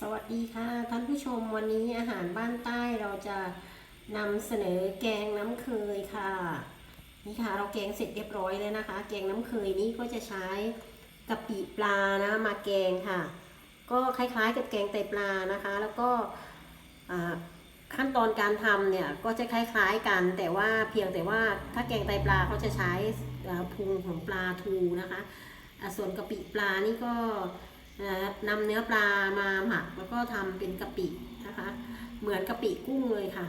สวัสดีค่ะท่านผู้ชมวันนี้อาหารบ้านใต้เราจะนำเสนอแกงน้ำเคยค่ะ นี่ค่ะเราแกงเสร็จเรียบร้อยแล้วนะคะ แกงน้ำเคยนี้ก็จะใช้กะปิปลานะมาแกงค่ะ ก็คล้ายๆกับแกงไตปลานะคะ แล้วก็ขั้นตอนการทำเนี่ยก็จะคล้ายๆกัน แต่ว่าเพียงแต่ว่าถ้าแกงไตปลาเขาจะใช้พุงของปลาทูนะคะ ส่วนกะปิปลานี่ก็ นำเนื้อปลามาหมักแล้วก็ทำเป็นกะปินะคะ เหมือนกะปิกุ้งเลยค่ะ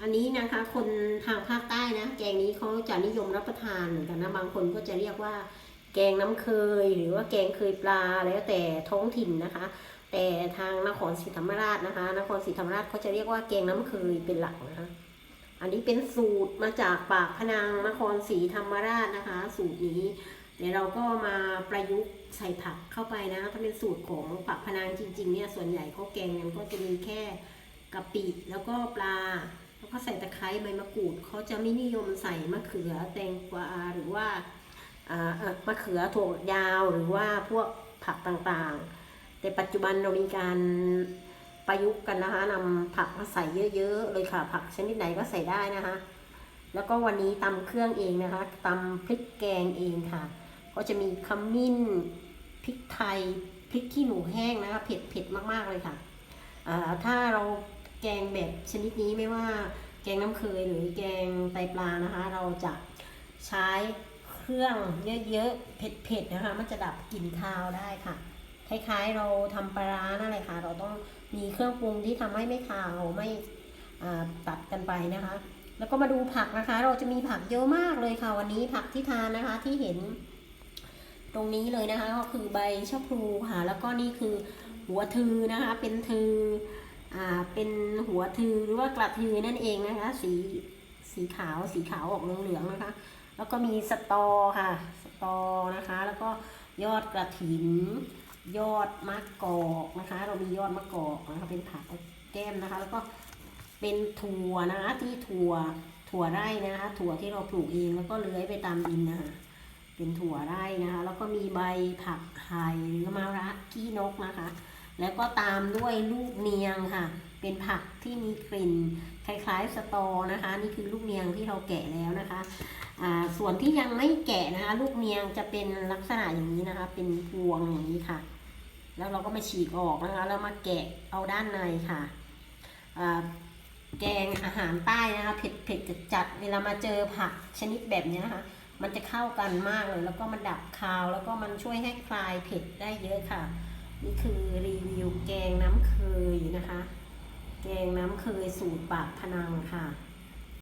อันนี้นะคะคนทางภาคใต้นะแกงนี้เขาจะนิยมรับประทานเหมือนกันนะบางคนก็จะเรียกว่า แกงน้ำเคย หรือว่าแกงเคยปลาแล้วแต่ท้องถิ่นนะคะ แต่ทางนครศรีธรรมราชนะคะ นครศรีธรรมราชเขาจะเรียกว่าแกงน้ำเคยเป็นหลักนะคะอันนี้เป็นสูตรมาจากปากพนังนครศรีธรรมราชนะคะ สูตรนี้ ดี๋ยวเราก็มาประยุกต์ใส่ผักเข้าไปนะ ถ้าเป็นสูตรของปักพนังจริงๆเนี่ยส่วนใหญ่เขาแกงกันก็จะมีแค่กะปิแล้วก็ปลา แล้วก็ใส่ตะไคร้ใบมะกรูดเขาจะไม่นิยมใส่มะเขือแตงกวาหรือว่าอ่ามะเขือถั่วยาวหรือว่าพวกผักต่างๆ แต่ปัจจุบันเรามีการประยุกต์กันนะคะนำผักมาใส่เยอะๆเลยค่ะ ผักชนิดไหนก็ใส่ได้นะคะ แล้วก็วันนี้ตำเครื่องเองนะคะตำพริกแกงเองค่ะ ก็จะมีขมิ้นพริกไทยพริกขี้หนูแห้งนะคะเผ็ดเผ็ดมากๆเลยค่ะถ้าเราแกงแบบชนิดนี้ไม่ว่าแกงน้ำเคยหรือแกงไตปลานะคะ เราจะใช้เครื่องเยอะๆเผ็ดๆนะคะ มันจะดับกลิ่นคาวได้ค่ะ คล้ายๆเราทำปลาร้านั่นแหละค่ะ เราต้องมีเครื่องปรุงที่ทำให้ไม่คาวไม่ตัดกันไปนะคะ แล้วก็มาดูผักนะคะ เราจะมีผักเยอะมากเลยค่ะวันนี้ผักที่ทานนะคะที่เห็น ตรงนี้เลยนะคะ ก็คือใบชะพลูค่ะ แล้วก็นี่คือหัวทือนะคะ เป็นทืออ่าเป็นหัวทือหรือว่ากระทือนั่นเองนะคะ สีสีขาวสีขาวออกเหลืองๆนะคะ แล้วก็มีสตอค่ะ สตอนะคะ แล้วก็ยอดกระถิน ยอดมะกอกนะคะ เรามียอดมะกอกนะคะเป็นผักแก้มนะคะ แล้วก็เป็นถั่วนะคะที่ถั่วถั่วไร่นะคะ ถั่วที่เราปลูกเองแล้วก็เลื้อยไปตามดินนะคะ เป็นถั่วไร่นะคะ แล้วก็มีใบผักไห่หรือมะระกี้นกนะคะ แล้วก็ตามด้วยลูกเนียงค่ะ เป็นผักที่มีกลิ่นคล้ายๆสตอนะคะ นี่คือลูกเนียงที่เราแกะแล้วนะคะส่วนที่ยังไม่แกะนะคะ ลูกเนียงจะเป็นลักษณะอย่างนี้นะคะ เป็นพวงอย่างนี้ค่ะ แล้วเราก็มาฉีกออกนะคะแล้วมาแกะเอาด้านในค่ะแกงอาหารใต้นะคะเผ็ดเผ็ดจัดจัดๆเวลามาเจอผักชนิดแบบนี้นะคะ มันจะเข้ากันมากเลย แล้วก็มันดับคาว แล้วก็มันช่วยให้คลายเผ็ดได้เยอะค่ะ นี่คือรีวิวแกงน้ำเคยนะคะ แกงน้ำเคยสูตรปากพนังค่ะ